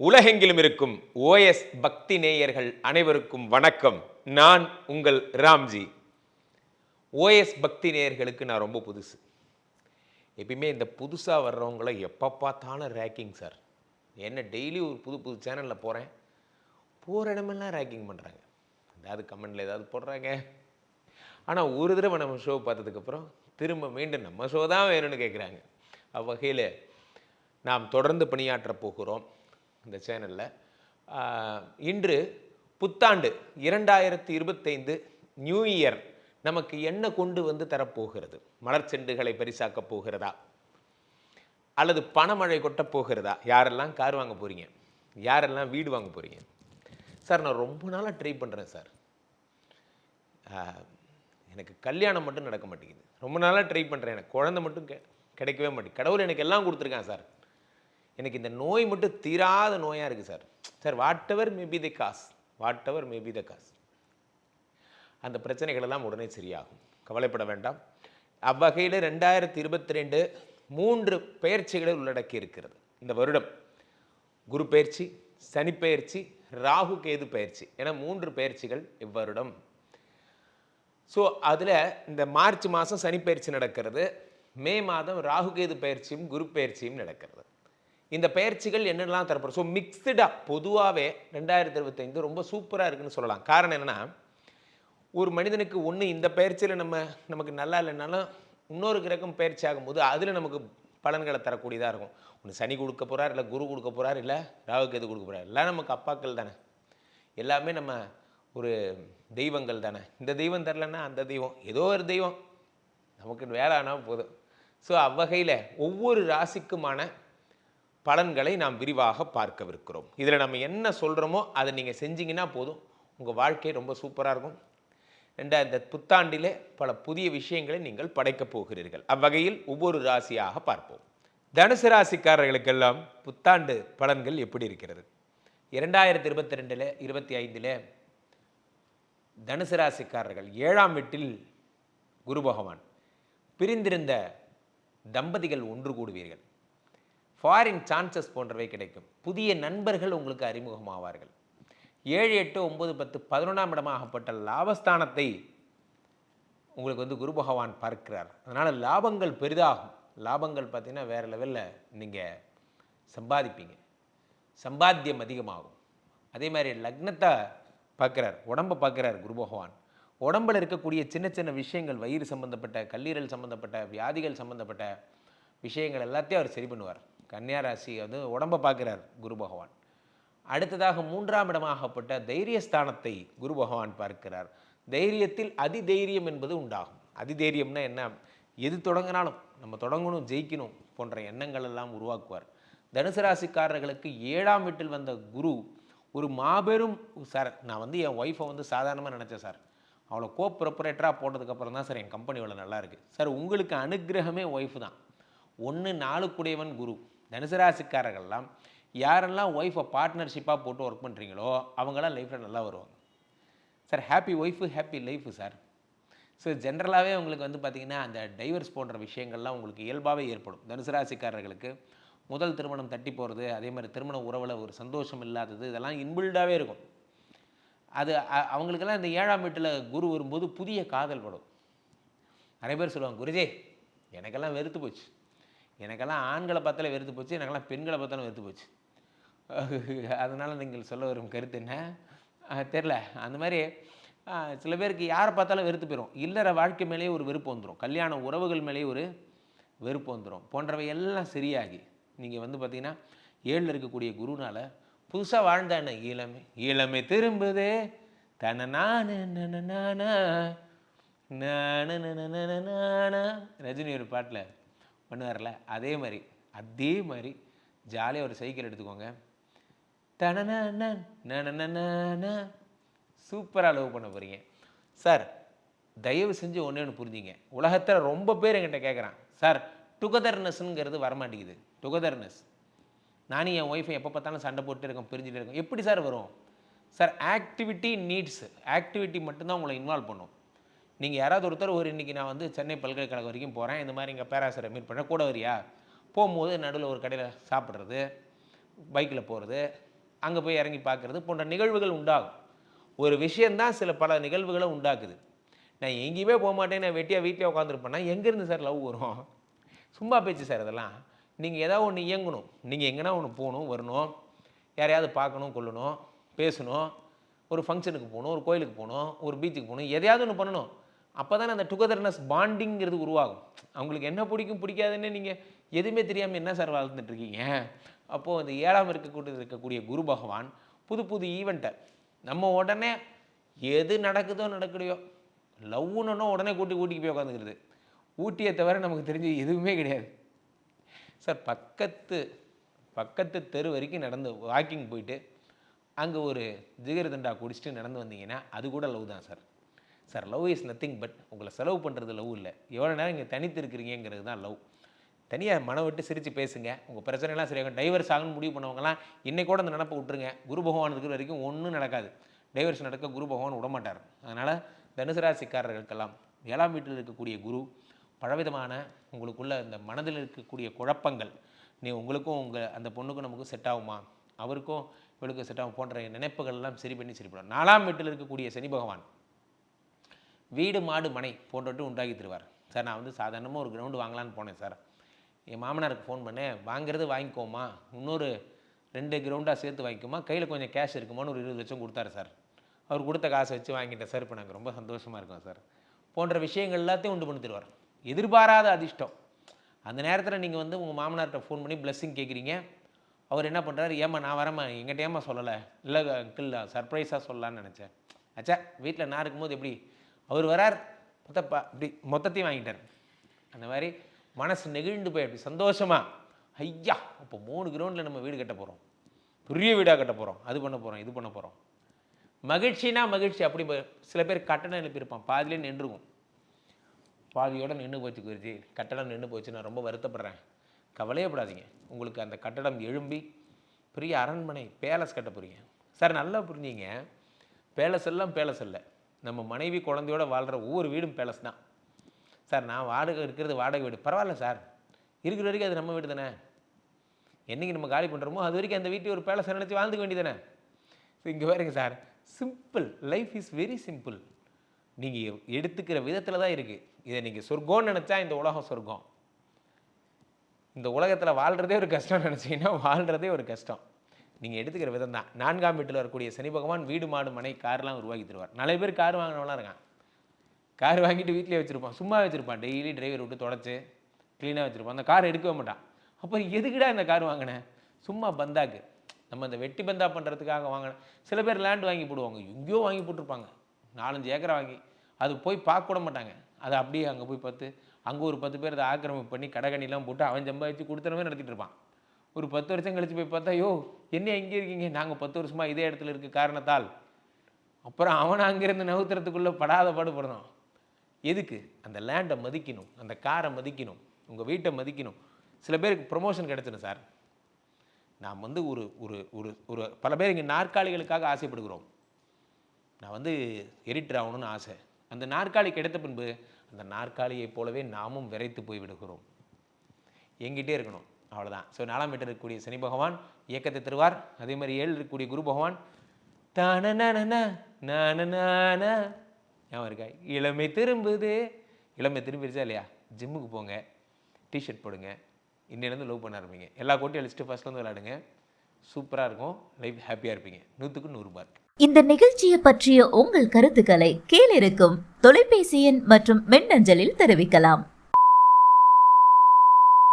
உலகெங்கிலும் இருக்கும் ஓஎஸ் பக்தி நேயர்கள் அனைவருக்கும் வணக்கம். நான் உங்கள் ராம்ஜி. ஓஎஸ் பக்தி நேயர்களுக்கு நான் ரொம்ப புதுசு. எப்பயுமே இந்த புதுசாக வர்றவங்கள எப்போ பார்த்தாலும் ரேக்கிங் சார் என்ன டெய்லி ஒரு புது புது சேனலில் போகிறேன் போகிற இடமெல்லாம் ரேக்கிங் பண்ணுறாங்க ஏதாவது கமெண்டில் ஏதாவது போடுறாங்க. ஆனால் ஒரு தடவை நம்ம ஷோ பார்த்ததுக்கப்புறம் திரும்ப மீண்டும் நம்ம ஷோ தான் வேணும்னு கேட்குறாங்க அவ்வகையில் நாம் தொடர்ந்து பணியாற்ற போகிறோம். இந்த சேனலில். இன்று புத்தாண்டு இரண்டாயிரத்தி இருபத்தைந்து நியூ இயர் நமக்கு என்ன கொண்டு வந்து தரப்போகிறது? மலர் செண்டுகளை பரிசாக்கப் போகிறதா? அல்லது பணமழை கொட்டப் போகிறதா? யாரெல்லாம் கார் வாங்க போகிறீங்க யாரெல்லாம் வீடு வாங்க போகிறீங்க சார் நான் ரொம்ப நாளாக ட்ரை பண்ணுறேன் சார். எனக்கு கல்யாணம் மட்டும் நடக்க மாட்டேங்குது. ரொம்ப நாளாக ட்ரை பண்ணுறேன் எனக்கு குழந்தை மட்டும் கெ கிடைக்கவே மாட்டேங்குது. கடவுள் எனக்கு எல்லாம் கொடுத்துருக்கான் சார். எனக்கு இந்த நோய் மட்டும் தீராத நோயாக இருக்குது sir. Sir whatever maybe the cause whatever maybe the cause அந்த பிரச்சனைகள் எல்லாம் உடனே சரியாகும். கவலைப்பட வேண்டாம். அவ்வகையில் ரெண்டாயிரத்தி இருபத்தி ரெண்டு மூன்று பெயர்ச்சிகளை உள்ளடக்கி இருக்கிறது. இந்த வருடம் குரு பயிற்சி சனி ராகு கேது பயிற்சி என மூன்று பயிற்சிகள் இவ்வருடம். ஸோ அதில் இந்த மார்ச் மாதம் சனி பயிற்சி நடக்கிறது. மே மாதம் ராகு கேது பயிற்சியும் குரு பயிற்சியும் நடக்கிறது. இந்த பயிற்சிகள் என்னென்னலாம் தரப்படும் ஸோ மிக்ஸ்டாக பொதுவாகவே ரெண்டாயிரத்தி இருபத்தைந்து ரொம்ப சூப்பராக இருக்குன்னு சொல்லலாம். காரணம் என்னென்னா ஒரு மனிதனுக்கு ஒன்று இந்த பயிற்சியில் நம்ம நமக்கு நல்லா இல்லைனாலும் இன்னொரு கிரகம் பயிற்சி ஆகும்போது அதில் நமக்கு பலன்களை தரக்கூடியதாக இருக்கும். ஒன்று சனி கொடுக்க போகிறார் இல்லை குரு கொடுக்க போகிறார் இல்லை ராகுகேது கொடுக்க போகிறார் எல்லாம் நமக்கு அப்பாக்கள் தானே. எல்லாமே நம்ம ஒரு தெய்வங்கள் தானே. இந்த தெய்வம் தரலன்னா அந்த தெய்வம் ஏதோ ஒரு தெய்வம். நமக்கு வேலை ஆனால் போதும். ஸோ அவ்வகையில் ஒவ்வொரு ராசிக்குமான பலன்களை நாம் விரிவாக பார்க்கவிருக்கிறோம். இதில் நம்ம என்ன சொல்கிறோமோ அதை நீங்கள் செஞ்சீங்கன்னா போதும். உங்கள் வாழ்க்கை ரொம்ப சூப்பராக இருக்கும். ரெண்டாயிரத்தி புத்தாண்டிலே பல புதிய விஷயங்களை நீங்கள் படைக்கப் போகிறீர்கள். அவ்வகையில் ஒவ்வொரு ராசியாக பார்ப்போம். தனுசு ராசிக்காரர்களுக்கெல்லாம் புத்தாண்டு பலன்கள் எப்படி இருக்கிறது? இரண்டாயிரத்தி இருபத்தி ரெண்டில் இருபத்தி ஐந்தில் தனுசு ராசிக்காரர்கள் ஏழாம் வீட்டில் குரு பகவான் பிரிந்திருந்த தம்பதிகள் ஒன்று கூடுவீர்கள். ஃபாரின் சான்சஸ் போன்றவை கிடைக்கும். புதிய நண்பர்கள் உங்களுக்கு அறிமுகமாவார்கள். ஏழு எட்டு ஒன்பது பத்து பதினொன்றாம் இடமாகப்பட்ட லாபஸ்தானத்தை உங்களுக்கு வந்து குரு பகவான் பார்க்கிறார். அதனால் லாபங்கள் பெரிதாகும். லாபங்கள் பார்த்திங்கன்னா வேறு லெவலில் நீங்கள் சம்பாதிப்பீங்க. சம்பாத்தியம் அதிகமாகும். அதே மாதிரி லக்னத்தை பார்க்குறார். உடம்பை பார்க்குறார் குரு பகவான். உடம்பில் இருக்கக்கூடிய சின்ன சின்ன விஷயங்கள் வயிறு சம்மந்தப்பட்ட கல்லீரல் சம்மந்தப்பட்ட வியாதிகள் சம்மந்தப்பட்ட விஷயங்கள் எல்லாத்தையும் அவர் சரி பண்ணுவார். கன்னியா ராசி வந்து உடம்பை பார்க்குறார் குரு பகவான். அடுத்ததாக மூன்றாம் இடமாகப்பட்ட தைரியஸ்தானத்தை குரு பகவான் பார்க்கிறார். தைரியத்தில் அதிதைரியம் என்பது உண்டாகும். அதிதைரியம்னா என்ன? எது தொடங்கினாலும் நம்ம தொடங்கணும் ஜெயிக்கணும் போன்ற எண்ணங்கள் எல்லாம் உருவாக்குவார். தனுசு ராசிக்காரர்களுக்கு ஏழாம் வீட்டில் வந்த குரு ஒரு மாபெரும் சார். நான் வந்து என் ஒய்ஃபை வந்து சாதாரணமாக நினச்சேன் சார். அவளை கோ ப்ரொப்பரேட்டராக போட்டதுக்கப்புறம் தான் சார் என் கம்பெனி இவ்வளோ நல்லா இருக்குது சார் உங்களுக்கு அனுக்கிரகமே ஒய்ஃப் தான். ஒன்று நாளுக்குடையவன் குரு. தனுசராசிக்காரர்கள்லாம் யாரெல்லாம் ஒய்ஃபை பார்ட்னர்ஷிப்பாக போட்டு ஒர்க் பண்ணுறீங்களோ அவங்களாம் லைஃப்பில் நல்லா வருவாங்க. Sir happy wife happy life sir so ஜென்ரலாகவே உங்களுக்கு வந்து பார்த்திங்கன்னா அந்த டைவர்ஸ் போன்ற விஷயங்கள்லாம் உங்களுக்கு இயல்பாகவே ஏற்படும். தனுசு ராசிக்காரர்களுக்கு முதல் திருமணம் தட்டி போகிறது அதே மாதிரி திருமண உறவில் ஒரு சந்தோஷம் இல்லாதது இதெல்லாம் இன்பில்டாகவே இருக்கும். அது அவங்களுக்கெல்லாம் இந்த ஏழாம் வீட்டில் குரு வரும்போது புதிய காதல் படும். நிறைய பேர் சொல்லுவாங்க குருஜே எனக்கெல்லாம் வெறுத்து போச்சு. எனக்கெல்லாம் ஆண்களை பார்த்தாலே வெறுத்து போச்சு எனக்கெல்லாம் பெண்களை பார்த்தாலும் வெறுத்து போச்சு அதனால் நீங்கள் சொல்ல வரும் கருத்து என்ன தெரில அந்த மாதிரி சில பேருக்கு யாரை பார்த்தாலும் வெறுத்து போயிடும் இல்லற வாழ்க்கை மேலேயே ஒரு வெறுப்பு வந்துடும் கல்யாண உறவுகள் மேலேயே ஒரு வெறுப்பு வந்துடும் போன்றவை எல்லாம் சரியாகி நீங்கள் வந்து பார்த்தீங்கன்னா ஏழில் இருக்கக்கூடிய குருனால் புதுசாக வாழ்ந்தானே இளமை இளமை திரும்புதே தன நான நன நானா, நானா. ரஜினி ஒரு பாட்டில் பண்ணுவார்ல அதே மாதிரி அதே மாதிரி ஜாலியாக ஒரு சைக்கிள் எடுத்துக்கோங்க. தனன சூப்பராக லவ் பண்ண போகிறீங்க சார் தயவு செஞ்சு ஒன்று ஒன்று புரிஞ்சுங்க. உலகத்தில் ரொம்ப பேர் என்கிட்ட கேட்குறான் சார் டுகெதர்னஸ்ங்கிறது வரமாட்டேங்குது. டுகெதர்னஸ் நானும் என் ஒய்ஃபை எப்போ பார்த்தாலும் சண்டை போட்டு இருக்கோம் பிரிஞ்சுட்டு இருக்கோம். எப்படி சார் வரும்? சார் ஆக்டிவிட்டி நீட்ஸ் ஆக்டிவிட்டி மட்டும்தான் உங்களை இன்வால்வ் பண்ணும். நீங்கள் யாராவது ஒருத்தர் ஒரு இன்றைக்கி நான் வந்து சென்னை பல்கலைக்கழகம் வரைக்கும் போகிறேன் இந்த மாதிரி இங்கே பேராசிரியர் மீட் பண்ண கூட வரியா? போகும்போது நடுவில் ஒரு கடையில் சாப்பிட்றது பைக்கில் போகிறது அங்கே போய் இறங்கி பார்க்குறது போன்ற நிகழ்வுகள் உண்டாகும். ஒரு விஷயந்தான் சில பல நிகழ்வுகளை உண்டாக்குது. நான் எங்கேயுமே போக மாட்டேன். நான் வெட்டியாக வீட்டிலே உட்காந்துருப்பேன்னா எங்கேருந்து சார் லவ் வரும்? சும்மா பேச்சு சார் அதெல்லாம் நீங்கள் ஏதாவது ஒன்று இயங்கணும். நீங்கள் எங்கன்னா ஒன்று போகணும் வரணும். யாரையாவது பார்க்கணும் கொள்ளணும் பேசணும். ஒரு ஃபங்க்ஷனுக்கு போகணும் ஒரு கோயிலுக்கு போகணும் ஒரு பீச்சுக்கு போகணும் எதையாவது ஒன்று பண்ணணும். அப்போ தானே அந்த டுகெதர்னஸ் பாண்டிங்கிறது உருவாகும். அவங்களுக்கு என்ன பிடிக்கும் பிடிக்காதுன்னு நீங்கள் எதுவுமே தெரியாமல் என்ன சார் வாழ்ந்துட்டு இருக்கீங்க அப்போது அந்த ஏழாம் இருக்கக்கூடிய இருக்கக்கூடிய குரு பகவான் புது புது ஈவெண்ட்டை நம்ம உடனே எது நடக்குதோ நடக்கலையோ லவ்னுன்னா உடனே கூட்டி ஊட்டிக்கு போய் உட்காந்துக்கிறது ஊட்டியை தவிர நமக்கு தெரிஞ்சு எதுவுமே கிடையாது. சார் பக்கத்து பக்கத்து தெரு வரைக்கும் நடந்து வாக்கிங் போயிட்டு அங்கே ஒரு ஜிகர்தண்டா குடிச்சிட்டு நடந்து வந்தீங்கன்னா அது கூட லவ் தான் sir sir love is nothing but உங்களை செலவு பண்ணுறது லவ் இல்லை. எவ்வளோ நேரம் இங்கே தனித்து இருக்கிறீங்கிறது தான் லவ் தனியாக மனம் விட்டு சிரித்து பேசுங்க. உங்கள் பிரச்சனைலாம் சரியாகும். டைவர்ஸ் ஆகணும்னு முடிவு பண்ணவங்கலாம் இன்றைக்கூட கூட அந்த நினப்பை விட்டுருங்க. குரு பகவான் இருக்கிற வரைக்கும் ஒன்றும் நடக்காது. டைவர்ஸ் நடக்க குரு பகவான் விடமாட்டார் அதனால் தனுசு ராசிக்காரர்களுக்கெல்லாம் ஏழாம் வீட்டில் இருக்கக்கூடிய குரு பலவிதமான உங்களுக்குள்ள இந்த மனதில் இருக்கக்கூடிய குழப்பங்கள் நீ உங்களுக்கும் உங்கள் அந்த பொண்ணுக்கும் நமக்கும் செட் ஆகுமா? அவருக்கும் இவளுக்கும் செட் ஆகும் போன்ற நினைப்புகள் எல்லாம் சரி பண்ணி சரி பண்ணும் நாலாம் வீட்டில் இருக்கக்கூடிய சனி பகவான் வீடு மாடு மனை போன்றவற்றை உண்டாக்கி தருவார். சார் நான் வந்து சாதாரணமாக ஒரு கிரவுண்டு வாங்கலான்னு போனேன் சார். என் மாமனாருக்கு ஃபோன் பண்ணேன். வாங்குறது வாங்கிக்கோமா? இன்னொரு ரெண்டு கிரவுண்டாக சேர்த்து வாங்கிக்கோமா? கையில் கொஞ்சம் கேஷ் இருக்குமான்னு ஒரு இருபது லட்சம் கொடுத்தாரு சார். அவர் கொடுத்த காசை வச்சு வாங்கிட்டேன் சார். இப்போ நாங்கள் ரொம்ப சந்தோஷமாக இருக்கோம் சார். போன்ற விஷயங்கள் எல்லாத்தையும் உண்டு பண்ணி தருவார். எதிர்பாராத அதிர்ஷ்டம். அந்த நேரத்தில் நீங்கள் வந்து உங்கள் மாமனார்கிட்ட ஃபோன் பண்ணி பிளஸ்ஸிங் கேட்குறீங்க அவர் என்ன பண்ணுறாரு ஏம்மா நான் வரேம்மா. எங்கிட்ட ஏம்மா சொல்லலை? இல்லை அங்கிள் சர்ப்ரைஸாக சொல்லலான்னு நினச்சேன். அச்சா வீட்டில் நான் இருக்கும்போது எப்படி அவர் வரார். மொத்தப்பா இப்படி மொத்தத்தையும் வாங்கிட்டார். அந்த மாதிரி மனசு நெகிழ்ந்து போய் அப்படி சந்தோஷமா ஐயா இப்போ மூணு கிரவுண்டில் நம்ம வீடு கட்ட போகிறோம் பெரிய வீடாக கட்ட போகிறோம் அது பண்ண போகிறோம் இது பண்ண போகிறோம் மகிழ்ச்சினா மகிழ்ச்சி. அப்படி சில பேர் கட்டணம் எழுப்பியிருப்பான். பாதியிலே நின்றுக்கும் பாதியோடு நின்று போச்சு குருஜி. கட்டடம் நின்று போச்சு. நான் ரொம்ப வருத்தப்படுறேன். கவலையப்படாதீங்க உங்களுக்கு அந்த கட்டடம் எழும்பி பெரிய அரண்மனை பேலஸ் கட்ட போகிறீங்க சார் நல்லா புரிஞ்சிங்க. பேலஸ் எல்லாம் பேலஸ் இல்லை நம்ம மனைவி குழந்தையோட வாழ்கிற ஒவ்வொரு வீடும் பேலஸ் தான். சார் நான் வாடகை இருக்கிறது வாடகை வீடு. பரவாயில்ல சார் இருக்கிற வரைக்கும் அது நம்ம வீடு தானே? என்னைக்கு நம்ம காலி பண்ணுறோமோ அது வரைக்கும் அந்த வீட்டை ஒரு பேலஸ் நினச்சி வாழ்ந்துக்க வேண்டியதானே இங்கே பாருங்க sir simple life is very simple நீங்கள் எடுத்துக்கிற விதத்தில் தான் இருக்குது இதை நீங்கள் சொர்க்கம்னு நினச்சா இந்த உலகம் சொர்க்கம். இந்த உலகத்தில் வாழ்கிறதே ஒரு கஷ்டம் நினச்சிங்கன்னா வாழ்கிறதே ஒரு கஷ்டம். நீங்கள் எடுத்துக்கிற விதம் தான். நான்காம் வீட்டில் வரக்கூடிய சனி பகவான் வீடு மாடு மனை கார்லாம் உருவாக்கி தருவார். நிறைய பேர் கார் வாங்கினவெல்லாம் இருக்கான் கார் வாங்கிட்டு வீட்டிலே வச்சுருப்பான். சும்மா வச்சுருப்பான். டெய்லி டிரைவர் விட்டு தொடச்சி க்ளீனாக வச்சுருப்பான். அந்த கார் எடுக்கவே மாட்டான். அப்போ எதுக்குடா இந்த கார் வாங்கினேன் சும்மா பந்தாக்கு. நம்ம இந்த வெட்டி பந்தா பண்ணுறதுக்காக வாங்கினேன் சில பேர் லேண்ட் வாங்கி போடுவாங்க. எங்கேயோ வாங்கி போட்டிருப்பாங்க. நாலஞ்சு ஏக்கரை வாங்கி. அது போய் பார்க்க கூட மாட்டாங்க. அதை அப்படியே அங்கே போய் பார்த்து அங்கே ஒரு பத்து பேர் அதை ஆக்கிரமிப்பு பண்ணி கடைக்கண்ணிலாம் போட்டு அவன் சம்பாதிச்சு கொடுத்துறவே நடத்திட்டு இருப்பான். ஒரு பத்து வருஷம் கழித்து போய் பார்த்தா யோ என்ன எங்கே இருக்கீங்க? நாங்கள் பத்து வருஷமாக இதே இடத்துல இருக்க காரணத்தால். அப்புறம் அவனை அங்கேருந்து நவுத்துறதுக்குள்ளே படாத பாடுபடணும் எதுக்கு? அந்த லேண்டை மதிக்கணும். அந்த காரை மதிக்கணும். உங்கள் வீட்டை மதிக்கணும். சில பேருக்கு ப்ரொமோஷன் கிடச்சிடும் சார் நாம் வந்து ஒரு ஒரு ஒரு ஒரு பல பேர் இங்கே நாற்காலிகளுக்காக ஆசைப்படுகிறோம். நான் வந்து எடிட்டர் ஆகணும்னு ஆசை. அந்த நாற்காலி கிடைத்த பின்பு அந்த நாற்காலியைப் போலவே நாமும் விரைத்து போய் விடுகிறோம். எங்கிட்டே இருக்கணும். அவ்வளோதான் ஸோ நாலாம் வீட்டில் இருக்கக்கூடிய சனி பகவான் இயக்கத்தை தருவார். அதே மாதிரி ஏழு இருக்கக்கூடிய குரு பகவான் தானன ஞாபகம் இருக்கா? இளமை திரும்புது. இளமை திரும்பிடுச்சா இல்லையா? ஜிம்முக்கு போங்க. டிஷர்ட் போடுங்க. இன்னிலேருந்து லவ் பண்ண ஆரம்பிங்க. எல்லா கோட்டையும் அழிச்சிட்டு ஃபஸ்ட்லேருந்து விளையாடுங்க. சூப்பராக இருக்கும். லைஃப் ஹாப்பியாக இருப்பீங்க. நூற்றுக்கு நூறு மார்க் இந்த நிகழ்ச்சியை பற்றிய உங்கள் கருத்துக்களை கீழிருக்கும் தொலைபேசி எண் மற்றும் மின்னஞ்சலில் தெரிவிக்கலாம்.